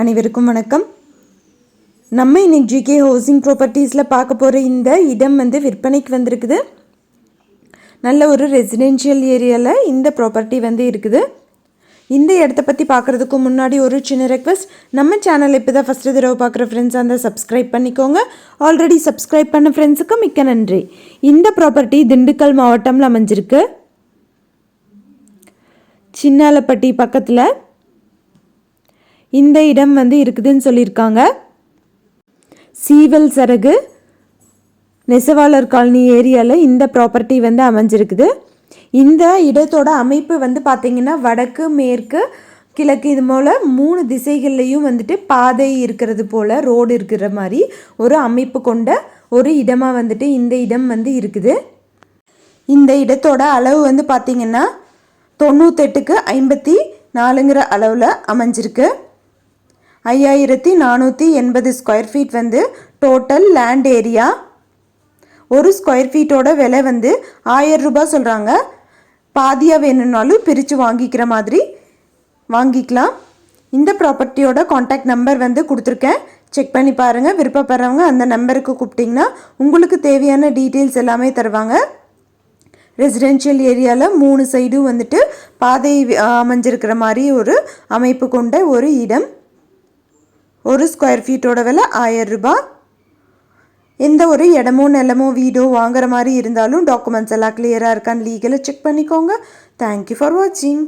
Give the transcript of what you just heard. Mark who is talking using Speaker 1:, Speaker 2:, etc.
Speaker 1: அனைவருக்கும் வணக்கம். நம்ம இன்னைக்கு ஜிகே ஹவுசிங் ப்ராப்பர்ட்டிஸில் பார்க்க போகிற இந்த இடம் வந்து விற்பனைக்கு வந்திருக்குது. நல்ல ஒரு ரெசிடென்ஷியல் ஏரியாவில் இந்த ப்ராப்பர்ட்டி வந்து இருக்குது. இந்த இடத்த பற்றி பார்க்குறதுக்கு முன்னாடி ஒரு சின்ன ரெக்வஸ்ட் நம்ம சேனல் இப்போ தான் ஃபஸ்ட்டு தடவை பார்க்குற ஃப்ரெண்ட்ஸ் அந்த சப்ஸ்கிரைப் பண்ணிக்கோங்க. ஆல்ரெடி சப்ஸ்கிரைப் பண்ண ஃப்ரெண்ட்ஸுக்கு மிக்க நன்றி. இந்த ப்ராப்பர்ட்டி திண்டுக்கல் மாவட்டம்ல அமைஞ்சிருக்கு. சின்னாலப்பட்டி பக்கத்தில் இந்த இடம் வந்து இருக்குதுன்னு சொல்லியிருக்காங்க. சீவல் சரகு நெசவாளர் காலனி ஏரியாவில் இந்த ப்ராப்பர்ட்டி வந்து அமைஞ்சிருக்குது. இந்த இடத்தோட அமைப்பு வந்து பார்த்திங்கன்னா வடக்கு மேற்கு கிழக்கு இது போல் மூணு திசைகள்லையும் வந்துட்டு பாதை இருக்கிறது போல் ரோடு இருக்கிற மாதிரி ஒரு அமைப்பு கொண்ட ஒரு இடமாக வந்துட்டு இந்த இடம் வந்து இருக்குது. இந்த இடத்தோட அளவு வந்து பார்த்திங்கன்னா தொண்ணூத்தெட்டுக்கு ஐம்பத்தி நாலுங்கிற அளவில் அமைஞ்சிருக்கு. ஐயாயிரத்தி நானூற்றி எண்பது ஸ்கொயர் ஃபீட் வந்து டோட்டல் லேண்ட் ஏரியா ஒரு ஸ்கொயர் ஃபீட்டோட விலை வந்து ஆயிரம் ரூபாய் சொல்கிறாங்க பாதியாக வேணும்னாலும் பிரித்து வாங்கிக்கிற மாதிரி வாங்கிக்கலாம். இந்த ப்ராப்பர்ட்டியோட காண்டாக்ட் நம்பர் வந்து கொடுத்துருக்கேன். செக் பண்ணி பாருங்கள் விருப்பப்படுறவங்க அந்த நம்பருக்கு கூப்பிட்டிங்கன்னா உங்களுக்கு தேவையான டீட்டெயில்ஸ் எல்லாமே தருவாங்க. ரெசிடென்ஷியல் ஏரியாவில் மூணு சைடும் வந்துட்டு பாதை அமைஞ்சிருக்கிற மாதிரி ஒரு அமைப்பு கொண்ட ஒரு இடம். ஒரு ஸ்கொயர் ஃபீட்டோட விலை ஆயிரம் ரூபாய். எந்த ஒரு இடமோ நிலமோ வீடோ வாங்குற மாதிரி இருந்தாலும் டாக்குமெண்ட்ஸ் எல்லாம் கிளியராக இருக்கான்னு லீகலாக செக் பண்ணிக்கோங்க. தேங்க்யூ ஃபார் வாட்சிங்